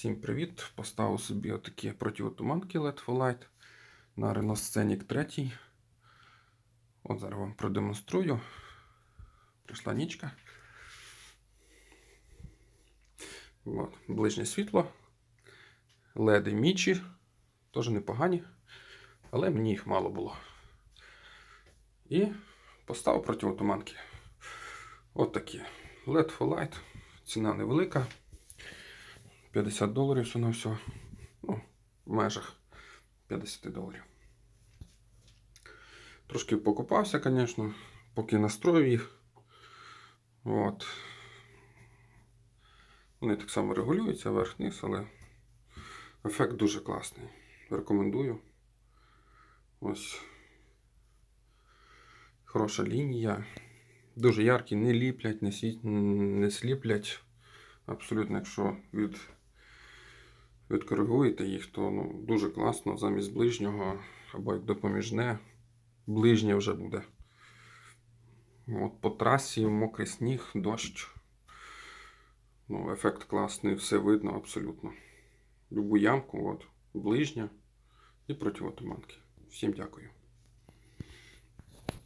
Всім привіт! Поставив собі отакі противотуманки LED for Light на Renault Scenic 3. От зараз вам продемонструю. Прийшла нічка. От, ближнє світло. Леди мічі. Теж непогані. Але мені їх мало було. І поставив противотуманки. От такі. LED for Light. Ціна невелика. 50 доларів все на все. Ну, в межах 50 доларів. Трошки покупався, звісно, поки настроїв їх. От. Вони так само регулюються вверх-вниз, але ефект дуже класний. Рекомендую. Ось. Хороша лінія. Дуже яркі, не ліплять, не сліплять. Абсолютно, якщо від відкоригуєте їх, то ну, дуже класно замість ближнього або як допоміжне, ближнє вже буде. От По трасі мокрий сніг, дощ. Ну, Ефект класний, все видно абсолютно. Любу ямку, от, ближня і противотуманки. Всім дякую.